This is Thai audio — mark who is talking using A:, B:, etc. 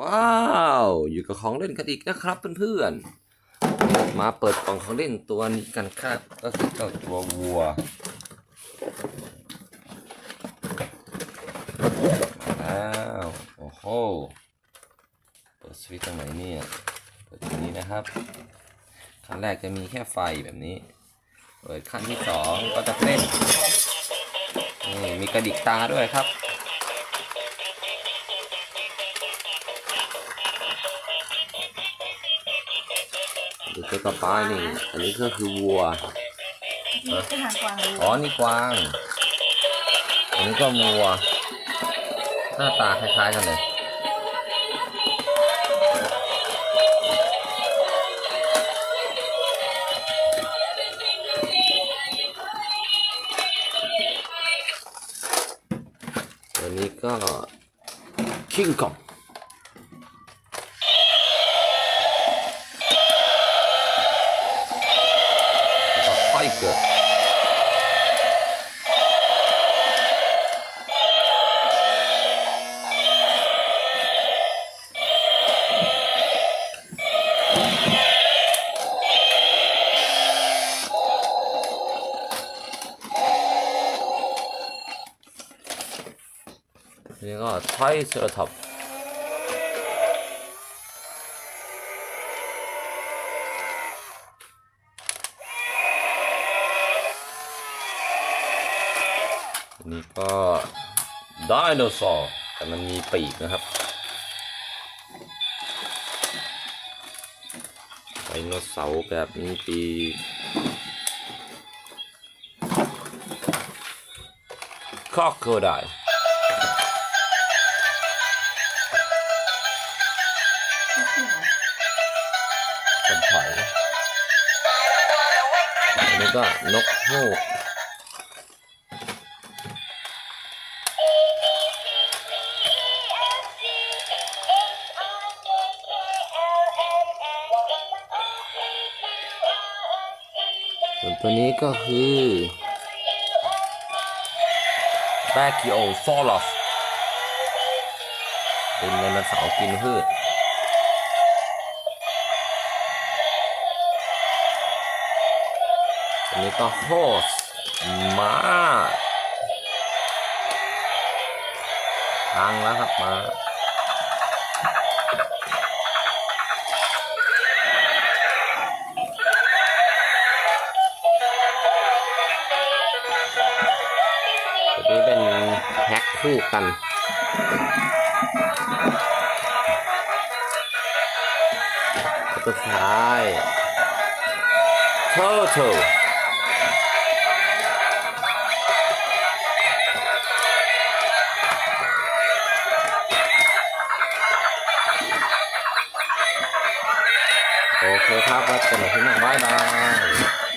A: ว้าว อยู่กับของเล่นกันอีกนะครับเพื่อนๆ มาเปิดกล่องของเล่นตัวนี้กันครับก็คือเจ้าตัววัวอ้าวโอ้โหเปิดสวิตช์ตรงไหนเนี่ยเปิดตรงนี้นะครับขั้นแรกจะมีแค่ไฟแบบนี้ เปิดขั้นที่สองก็จะเต้นนี่มีกระดิกตาด้วยครับ ตัวต่อไปนี่ อันนี้ก็คือวัว
B: นี่คือหางกวางเลย
A: อ๋อ นี่กวาง อันนี้ก็วัว หน้าตาคล้ายๆกันเลยตัวนี้ก็คิงกอง แล้วก็ไฟเกิดนี่ ก็ไดโนเสาร์แต่มันมีปีกนะครับไดโนเสาร์แบบมีปีกคอกโคไดคนถอยอันนี้ก็นกฮูก ส่วนตัวนี้ก็คือแบคิโอซอลัสเป็นไดโนเสาร์กินพืชอันนี้ก็โฮสม้าทางแล้วครับมา คู่กันสุดท้าย Turtle โอเคครับแล้วเจอกันหม่อยที่หน้าบ๊ายบาย